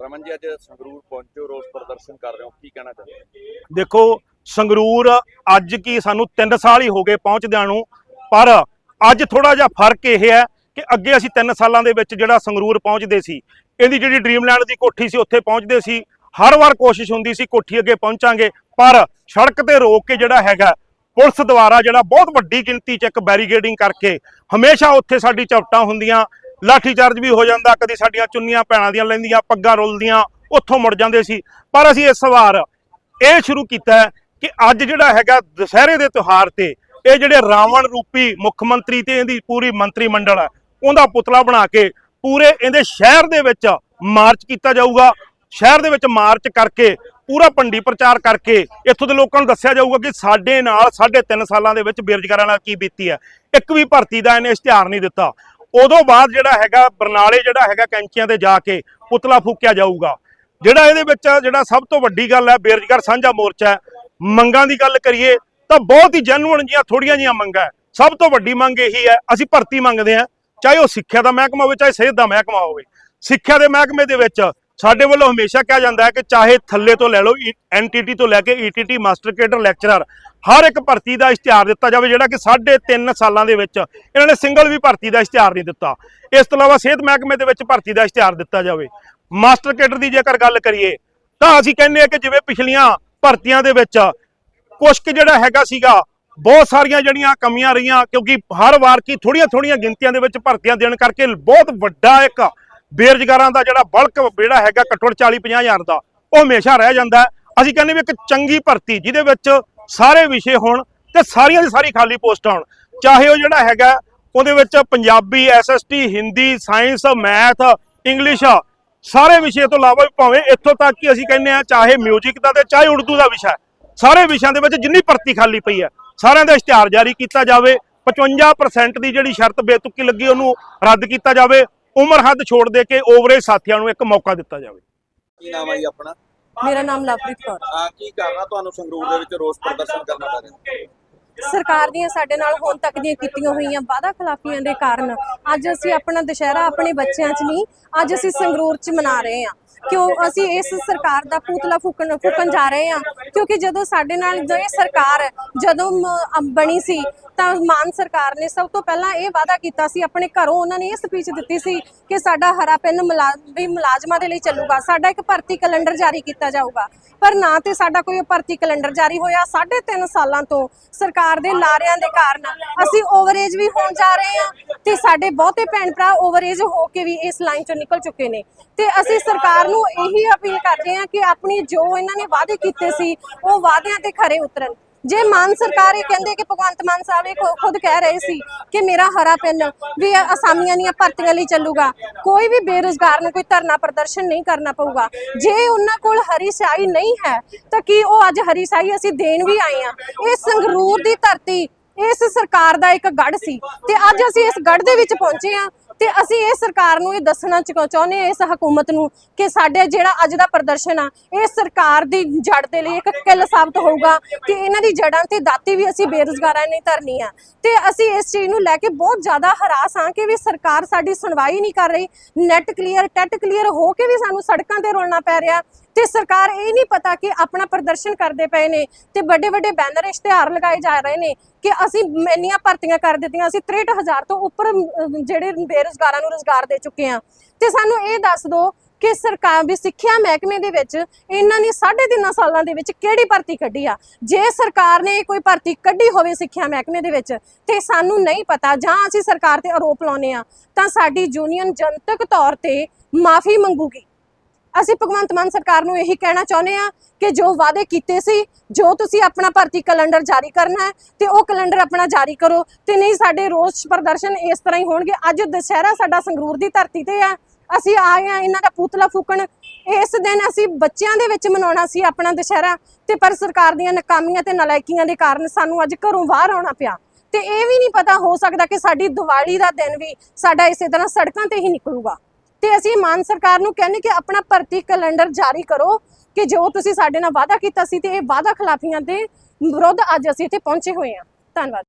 ਰਮਨ ਜੀ, ਅੱਜ ਸੰਗਰੂਰ ਪਹੁੰਚੋ ਰੋਸ ਪ੍ਰਦਰਸ਼ਨ ਕਰ ਰਹੇ ਹੋ, ਕੀ ਕਹਿਣਾ ਚਾਹੁੰਦੇ ਦੇਖੋ, ਸੰਗਰੂਰ ਅੱਜ ਕੀ ਸਾਨੂੰ 3 ਸਾਲ ਹੀ ਹੋ ਗਏ ਪਹੁੰਚਦਿਆਂ ਨੂੰ, ਪਰ ਅੱਜ ਥੋੜਾ ਜਿਹਾ ਫ਼ਰਕ ਇਹ ਹੈ ਕਿ ਅੱਗੇ ਅਸੀਂ 3 ਸਾਲਾਂ ਦੇ ਵਿੱਚ ਜਿਹੜਾ ਸੰਗਰੂਰ ਪਹੁੰਚਦੇ ਸੀ, ਇਹਦੀ ਜਿਹੜੀ ਡ੍ਰੀਮਲੈਂਡ ਦੀ ਕੋਠੀ ਸੀ, ਉੱਥੇ ਪਹੁੰਚਦੇ ਸੀ, ਹਰ ਵਾਰ ਕੋਸ਼ਿਸ਼ ਹੁੰਦੀ ਸੀ ਕੋਠੀ ਅੱਗੇ ਪਹੁੰਚਾਂਗੇ, ਪਰ ਸੜਕ ਤੇ ਰੋਕ ਕੇ ਜਿਹੜਾ ਹੈਗਾ, ਪੁਲਿਸ ਦੁਆਰਾ ਜਿਹੜਾ ਬਹੁਤ ਵੱਡੀ ਗਿਣਤੀ 'ਚ ਇੱਕ ਬੈਰੀਗੇਡਿੰਗ ਕਰਕੇ ਹਮੇਸ਼ਾ ਉੱਥੇ ਸਾਡੀ ਚਪਟਾਂ ਹੁੰਦੀਆਂ ਲਾਠੀ ਚਾਰਜ ਵੀ ਹੋ ਜਾਂਦਾ, ਕਦੀ ਸਾਡੀਆਂ ਚੁੰਨੀਆਂ ਭੈਣਾਂ ਦੀਆਂ ਲੈਂਦੀਆਂ, ਪੱਗਾਂ ਰੁਲਦੀਆਂ, ਉੱਥੋਂ ਮੁੜ ਜਾਂਦੇ ਸੀ। ਪਰ ਅਸੀਂ ਇਸ ਵਾਰ ਇਹ ਸ਼ੁਰੂ ਕੀਤਾ ਕਿ ਅੱਜ ਜਿਹੜਾ ਹੈਗਾ ਦੁਸਹਿਰੇ ਦੇ ਤਿਉਹਾਰ ਤੇ ਇਹ ਜਿਹੜੇ ਰਾਵਣ ਰੂਪੀ ਮੁੱਖ ਮੰਤਰੀ ਤੇ ਇਹਦੀ ਪੂਰੀ ਮੰਤਰੀ ਮੰਡਲ ਹੈ, ਉਹਦਾ ਪੁਤਲਾ ਬਣਾ ਕੇ ਪੂਰੇ ਇਹਦੇ ਸ਼ਹਿਰ ਦੇ ਵਿੱਚ ਮਾਰਚ ਕੀਤਾ ਜਾਊਗਾ। ਸ਼ਹਿਰ ਦੇ ਵਿੱਚ ਮਾਰਚ ਕਰਕੇ, ਪੂਰਾ ਪੰਡੀ ਪ੍ਰਚਾਰ ਕਰਕੇ ਇੱਥੋਂ ਦੇ ਲੋਕਾਂ ਨੂੰ ਦੱਸਿਆ ਜਾਊਗਾ ਕਿ ਸਾਡੇ ਨਾਲ ਸਾਢੇ ਤਿੰਨ ਸਾਲਾਂ ਦੇ ਵਿੱਚ ਬੇਰੁਜ਼ਗਾਰਾਂ ਨਾਲ ਕੀ ਬੀਤੀ ਹੈ। ਇੱਕ ਵੀ ਭਰਤੀ ਦਾ ਇਹਨੇ ਇਸ਼ਤਿਹਾਰ ਨਹੀਂ ਦਿੱਤਾ। ਉਦੋਂ ਬਾਅਦ ਜਿਹੜਾ ਹੈਗਾ, ਬਰਨਾਲੇ ਜਿਹੜਾ ਹੈਗਾ ਕੈਂਚੀਆਂ ਤੇ ਜਾ ਕੇ ਪੁਤਲਾ ਫੂਕਿਆ ਜਾਊਗਾ। ਜਿਹੜਾ ਇਹਦੇ ਵਿੱਚ ਜਿਹੜਾ ਸਭ ਤੋਂ ਵੱਡੀ ਗੱਲ ਹੈ, ਬੇਰੁਜ਼ਗਾਰ ਸਾਂਝਾ ਮੋਰਚਾ ਮੰਗਾਂ ਦੀ ਗੱਲ ਕਰੀਏ ਤਾਂ ਬਹੁਤ ਹੀ ਜੈਨੂਅਨ ਜੀਆਂ, ਥੋੜੀਆਂ ਜੀਆਂ ਮੰਗਾਂ ਸਭ ਤੋਂ ਵੱਡੀ ਮੰਗ ਇਹੀ ਹੈ, ਅਸੀਂ ਭਰਤੀ ਮੰਗਦੇ ਹਾਂ, ਚਾਹੇ ਉਹ ਸਿੱਖਿਆ ਦਾ ਮਹਿਕਮਾ ਹੋਵੇ, ਚਾਹੇ ਸਿਹਤ ਦਾ ਮਹਿਕਮਾ ਹੋਵੇ। ਸਿੱਖਿਆ ਦੇ ਮਹਿਕਮੇ ਦੇ ਵਿੱਚ ਸਾਡੇ ਵੱਲੋਂ ਹਮੇਸ਼ਾ ਕਿਹਾ ਜਾਂਦਾ ਹੈ ਕਿ ਚਾਹੇ ਥੱਲੇ ਤੋਂ ਲੈ ਲਓ e- ਐਨਟੀਟੀ ਤੋਂ ਲੈ ਕੇ ਈਟੀਟੀ ਮਾਸਟਰ ਕੇਡਰ ਲੈਕਚਰਰ ਹਰ ਇੱਕ ਭਰਤੀ ਦਾ ਇਸ਼ਤਿਹਾਰ ਦਿੱਤਾ ਜਾਵੇ, ਜਿਹੜਾ ਕਿ ਸਾਢੇ ਤਿੰਨ ਸਾਲਾਂ ਦੇ ਵਿੱਚ ਇਹਨਾਂ ਨੇ ਸਿੰਗਲ ਵੀ ਭਰਤੀ ਦਾ ਇਸ਼ਤਿਹਾਰ ਨਹੀਂ ਦਿੱਤਾ। ਇਸ ਤੋਂ ਇਲਾਵਾ ਸਿਹਤ ਮਹਿਕਮੇ ਦੇ ਵਿੱਚ ਭਰਤੀ ਦਾ ਇਸ਼ਤਿਹਾਰ ਦਿੱਤਾ ਜਾਵੇ। ਮਾਸਟਰ ਕੇਡਰ ਦੀ ਜੇਕਰ ਗੱਲ ਕਰੀਏ, ਤਾਂ ਅਸੀਂ ਕਹਿੰਦੇ ਆ ਕਿ ਜਿਵੇਂ ਪਿਛਲੀਆਂ ਭਰਤੀਆਂ ਦੇ ਵਿੱਚ ਕੁਛ ਕੁ ਜਿਹੜਾ ਹੈਗਾ ਸੀਗਾ, ਬਹੁਤ ਸਾਰੀਆਂ ਜਿਹੜੀਆਂ ਕਮੀਆਂ ਰਹੀਆਂ, ਕਿਉਂਕਿ ਹਰ ਵਾਰ ਕੀ ਥੋੜੀਆਂ ਥੋੜੀਆਂ ਗਿਣਤੀਆਂ ਦੇ ਵਿੱਚ ਭਰਤੀਆਂ ਦੇਣ ਕਰਕੇ ਬਹੁਤ ਵੱਡਾ ਇੱਕ ਬੇਰੁਜ਼ਗਾਰਾਂ ਦਾ ਜਿਹੜਾ ਬਲਕ ਜਿਹੜਾ ਹੈਗਾ ਘੱਟੋ ਘੱਟ 40 50 ਹਜ਼ਾਰ ਦਾ, ਉਹ ਹਮੇਸ਼ਾ ਰਹਿ ਜਾਂਦਾ ਅਸੀਂ ਕਹਿੰਦੇ ਵੀ ਇੱਕ ਚੰਗੀ ਭਰਤੀ, ਜਿਹਦੇ ਵਿੱਚ ਸਾਰੇ ਵਿਸ਼ੇ ਹੋਣ ਤੇ ਸਾਰੀਆਂ ਦੀ ਸਾਰੀ ਖਾਲੀ ਪੋਸਟਾਂ ਹੋਣ ਚਾਹੇ ਉਹ ਜਿਹੜਾ ਹੈਗਾ, ਉਹਦੇ ਵਿੱਚ Punjabi SST Hindi, science, math, English, ਸਾਰੇ ਵਿਸ਼ੇ ਤੋਂ ਇਲਾਵਾ ਵੀ ਭਾਵੇਂ ਇੱਥੋਂ ਤੱਕ ਕਿ ਅਸੀਂ ਕਹਿੰਦੇ ਆ ਚਾਹੇ 뮤직 ਦਾ ਤੇ ਚਾਹੇ ਉਰਦੂ ਦਾ ਵਿਸ਼ਾ ਸਾਰੇ ਵਿਸ਼ਿਆਂ ਦੇ ਵਿੱਚ ਜਿੰਨੀ ਭਰਤੀ ਖਾਲੀ ਪਈ ਹੈ, ਸਾਰਿਆਂ ਦਾ ਇਸ਼ਤਿਹਾਰ ਜਾਰੀ ਕੀਤਾ ਜਾਵੇ 55% ਦੀ ਜਿਹੜੀ ਸ਼ਰਤ ਬੇਤੁਕੀ ਲੱਗੀ ਉਹਨੂੰ ਰੱਦ ਕੀਤਾ ਜਾਵੇ, ਉਮਰ ਹੱਦ ਛੋੜ ਦੇ ਕੇ ਓਵਰੇਜ ਸਾਥੀਆਂ ਨੂੰ ਇੱਕ ਮੌਕਾ ਦਿੱਤਾ ਜਾਵੇ। ਕੀ ਨਾਮ ਹੈ ਜੀ ਆਪਣਾ? ਮੇਰਾ ਨਾਮ ਲਵਪ੍ਰੀਤ ਕੌਰ। ਆ ਕੀ ਕਰਨਾ ਤੁਹਾਨੂੰ ਸੰਗਰੂਰ ਦੇ ਵਿੱਚ ਰੋਸ ਪ੍ਰਦਰਸ਼ਨ ਕਰਨਾ ਪੈ ਰਿਹਾ। ਸਰਕਾਰ ਦੀਆਂ ਸਾਡੇ ਨਾਲ ਹੁਣ ਤੱਕ ਦੀਆਂ ਕੀਤੀਆਂ ਹੋਈਆਂ ਵਾਅਦਾ ਖਿਲਾਫੀਆਂ ਦੇ ਕਾਰਨ ਅੱਜ ਅਸੀਂ ਆਪਣਾ ਦੁਸ਼ਹਿਰਾ ਆਪਣੇ ਬੱਚਿਆਂ 'ਚ ਨਹੀਂ ਅੱਜ ਅਸੀਂ ਸੰਗਰੂਰ 'ਚ ਮਨਾ ਰਹੇ ਹਾਂ। ਕਿਉਂ ਅਸੀਂ ਇਸ ਸਰਕਾਰ ਦਾ ਪੂਤਲਾ ਫੂਕਣ ਫੂਕਣ ਜਾ ਰਹੇ ਹਾਂ? ਕਿਉਂਕਿ ਜਦੋਂ ਸਾਡੇ ਨਾਲ ਜੋ ਇਹ ਸਰਕਾਰ ਜਦੋਂ ਬਣੀ ਸੀ, ਤਾਂ ਮਾਨ ਸਰਕਾਰ ਨੇ ਸਭ ਤੋਂ ਪਹਿਲਾਂ ਇਹ ਵਾਅਦਾ ਕੀਤਾ ਸੀ, ਆਪਣੇ ਘਰੋਂ ਉਹਨਾਂ ਨੇ ਇਹ ਸਪੀਚ ਦਿੱਤੀ ਸੀ ਕਿ ਸਾਡਾ ਹਰਾ ਪੈਨ ਮੁਲਾ, ਵੀ ਮੁਲਾਜ਼ਮਾਂ ਦੇ ਲਈ ਚੱਲੂਗਾ। ਸਾਡਾ ਇੱਕ ਭਰਤੀ ਕੈਲੰਡਰ ਜਾਰੀ ਕੀਤਾ ਜਾਊਗਾ। ਪਰ ਨਾ ਤੇ ਸਾਡਾ ਕੋਈ ਭਰਤੀ ਕੈਲੰਡਰ ਜਾਰੀ ਹੋਇਆ। ਸਾਢੇ ਤਿੰਨ ਸਾਲਾਂ ਤੋਂ ਸਰਕਾਰ ਦੇ ਲਾਰਿਆਂ ਦੇ ਕਾਰਨ ਅਸੀਂ ਓਵਰੇਜ ਵੀ ਹੋਣ ਜਾ ਰਹੇ ਹਾਂ। ਤੇ ਸਾਡੇ ਬਹੁਤੇ ਭੈਣ ਭਰਾ ਓਵਰਏਜ ਹੋ ਕੇ ਵੀ ਇਸ ਲਾਈਨ ਚੋਂ ਨਿਕਲ ਚੁੱਕੇ ਨੇ। ਤੇ ਅਸੀਂ ਸਰਕਾਰ ਨੂੰ ਇਹੀ ਅਪੀਲ ਕਰਦੇ ਹਾਂ ਕਿ ਆਪਣੀ ਜੋ ਇਹਨਾਂ ਨੇ ਵਾਅਦੇ ਕੀਤੇ ਸੀ, ਉਹ ਵਾਅਦਿਆਂ ਤੇ ਖਰੇ ਉਤਰਨ। ਜੇ ਮਾਨ ਸਰਕਾਰ ਇਹ ਕਹਿੰਦੇ ਕਿ ਭਗਵੰਤ ਮਾਨ ਸਾਹਿਬ ਇਹ ਖੁਦ ਕਹਿ ਰਹੇ ਸੀ ਕਿ ਮੇਰਾ ਹਰਾ ਪਿੰਨ ਵੀ ਅਸਾਮੀਆਂ ਦੀਆਂ ਭਰਤੀਆਂ ਲਈ ਚੱਲੂਗਾ, ਕੋਈ ਵੀ ਬੇਰੁਜ਼ਗਾਰ ਨੂੰ ਕੋਈ ਧਰਨਾ ਪ੍ਰਦਰਸ਼ਨ ਨਹੀਂ ਕਰਨਾ ਪਊਗਾ। ਜੇ ਉਹਨਾਂ ਕੋਲ ਹਰੀ ਸਿਆਹੀ ਨਹੀਂ ਹੈ, ਤਾਂ ਕੀ ਉਹ ਅੱਜ ਹਰੀ ਸਿਆਹੀ ਅਸੀਂ ਦੇਣ ਵੀ ਆਏ ਆ ਇਹ ਸੰਗਰੂਰ ਦੀ ਧਰਤੀ ਇਸ ਸਰਕਾਰ ਦਾ ਇੱਕ ਗੜ ਸੀ ਤੇ ਅੱਜ ਅਸੀਂ ਇਸ ਗੜ ਦੇ ਵਿੱਚ ਪਹੁੰਚੇ ਆ ਤੇ ਅਸੀਂ ਇਹ ਸਰਕਾਰ ਨੂੰ ਇਹ ਦੱਸਣਾ ਚਾਹੁੰਦੇ ਹਾਂ ਇਸ ਹਕੂਮਤ ਨੂੰ ਕਿ ਸਾਡੇ ਜਿਹੜਾ ਅੱਜ ਦਾ ਪ੍ਰਦਰਸ਼ਨ ਆ, ਇਹ ਸਰਕਾਰ ਦੀ ਜੜ ਦੇ ਲਈ ਇੱਕ ਕਿੱਲ ਸਾਬਤ ਹੋਊਗਾ ਕਿ ਇਹਨਾਂ ਦੀ ਜੜਾਂ ਤੇ ਦਾਤੀ ਵੀ ਅਸੀਂ ਬੇਰੁਜ਼ਗਾਰਾਂ ਨੇ ਧਰਨੀ ਆ। ਤੇ ਅਸੀਂ ਇਸ ਚੀਜ਼ ਨੂੰ ਲੈ ਕੇ ਬਹੁਤ ਜ਼ਿਆਦਾ ਹਰਾਸ ਹਾਂ ਕਿ ਵੀ ਸਰਕਾਰ ਸਾਡੀ ਸੁਣਵਾਈ ਨਹੀਂ ਕਰ ਰਹੀ ਨੈਟ ਕਲੀਅਰ ਟੈਟ ਕਲੀਅਰ ਹੋ ਕੇ ਵੀ ਸਾਨੂੰ ਸੜਕਾਂ ਤੇ ਰੋਲਣਾ ਪੈ ਰਿਹਾ। ਤੇ ਸਰਕਾਰ ਇਹ ਨਹੀਂ ਪਤਾ ਕਿ ਆਪਣਾ ਪ੍ਰਦਰਸ਼ਨ ਕਰਦੇ ਪਏ ਨੇ ਤੇ ਵੱਡੇ ਵੱਡੇ ਬੈਨਰ ਇਸ਼ਤਿਹਾਰ ਲਗਾਏ ਜਾ ਰਹੇ ਨੇ ਕਿ ਅਸੀਂ ਇੰਨੀਆਂ ਭਰਤੀਆਂ ਕਰ ਦਿੱਤੀਆਂ, ਅਸੀਂ 63000 ਤੋਂ ਉੱਪਰ ਜਿਹੜੇ ਬੇਰੁਜ਼ਗਾਰਾਂ ਨੂੰ ਰੋਜ਼ਗਾਰ ਦੇ ਚੁੱਕੇ ਆ ਤੇ ਸਾਨੂੰ ਇਹ ਦੱਸ ਦਿਓ ਕਿ ਸਰਕਾਰ ਵੀ ਸਿੱਖਿਆ ਮਹਿਕਮੇ ਦੇ ਵਿੱਚ ਇਹਨਾਂ ਨੇ ਸਾਢੇ ਤਿੰਨ ਸਾਲਾਂ ਦੇ ਵਿੱਚ ਕਿਹੜੀ ਭਰਤੀ ਕੱਢੀ ਆ? ਜੇ ਸਰਕਾਰ ਨੇ ਕੋਈ ਭਰਤੀ ਕੱਢੀ ਹੋਵੇ ਸਿੱਖਿਆ ਮਹਿਕਮੇ ਦੇ ਵਿੱਚ, ਤੇ ਸਾਨੂੰ ਨਹੀਂ ਪਤਾ, ਜਾਂ ਅਸੀਂ ਸਰਕਾਰ ਤੇ ਆਰੋਪ ਲਾਉਨੇ ਆ ਤਾਂ ਸਾਡੀ ਯੂਨੀਅਨ ਜਨਤਕ ਤੌਰ ਤੇ ਮਾਫੀ ਮੰਗੂਗੀ। ਅਸੀਂ ਭਗਵੰਤ ਮਾਨ ਸਰਕਾਰ ਨੂੰ ਇਹੀ ਕਹਿਣਾ ਚਾਹੁੰਦੇ ਆ ਕਿ ਜੋ ਵਾਅਦੇ ਕੀਤੇ ਸੀ, ਜੋ ਤੁਸੀਂ ਆਪਣਾ ਭਰਤੀ ਕੈਲੰਡਰ ਜਾਰੀ ਕਰਨਾ ਹੈ ਤੇ ਉਹ ਕੈਲੰਡਰ ਆਪਣਾ ਜਾਰੀ ਕਰੋ ਤੇ ਨਹੀਂ ਸਾਡੇ ਰੋਸ ਪ੍ਰਦਰਸ਼ਨ ਇਸ ਤਰ੍ਹਾਂ ਹੀ ਹੋਣਗੇ। ਅੱਜ ਦੁਸਹਿਰਾ ਸਾਡਾ ਸੰਗਰੂਰ ਦੀ ਧਰਤੀ ਤੇ ਆ। ਅਸੀਂ ਆਏ ਆ ਇਹਨਾਂ ਦਾ ਪੁਤਲਾ ਫੂਕਣ। ਇਸ ਦਿਨ ਅਸੀਂ ਬੱਚਿਆਂ ਦੇ ਵਿੱਚ ਮਨਾਉਣਾ ਸੀ ਆਪਣਾ ਦੁਸਹਿਰਾ ਤੇ ਪਰ ਸਰਕਾਰ ਦੀਆਂ ਨਾਕਾਮੀਆਂ ਤੇ ਨਲਾਇਕੀਆਂ ਦੇ ਕਾਰਨ ਸਾਨੂੰ ਅੱਜ ਘਰੋਂ ਬਾਹਰ ਆਉਣਾ ਪਿਆ। ਤੇ ਇਹ ਵੀ ਨਹੀਂ ਪਤਾ ਹੋ ਸਕਦਾ ਕਿ ਸਾਡੀ ਦੀਵਾਲੀ ਦਾ ਦਿਨ ਵੀ ਸਾਡਾ ਇਸੇ ਤਰ੍ਹਾਂ ਸੜਕਾਂ ਤੇ ਹੀ ਨਿਕਲੂਗਾ। ਤੇ ਅਸੀਂ ਮਾਨ ਸਰਕਾਰ ਨੂੰ ਕਹਿੰਦੇ ਕਿ ਆਪਣਾ ਭਰਤੀ ਕੈਲੰਡਰ ਜਾਰੀ ਕਰੋ ਕਿ ਜੋ ਤੁਸੀਂ ਸਾਡੇ ਨਾਲ ਵਾਅਦਾ ਕੀਤਾ ਸੀ ਤੇ ਇਹ ਵਾਅਦਾ ਖਿਲਾਫੀਆਂ ਦੇ ਵਿਰੁੱਧ ਅੱਜ ਅਸੀਂ ਇੱਥੇ ਪਹੁੰਚੇ ਹੋਏ ਹਾਂ। ਧੰਨਵਾਦ।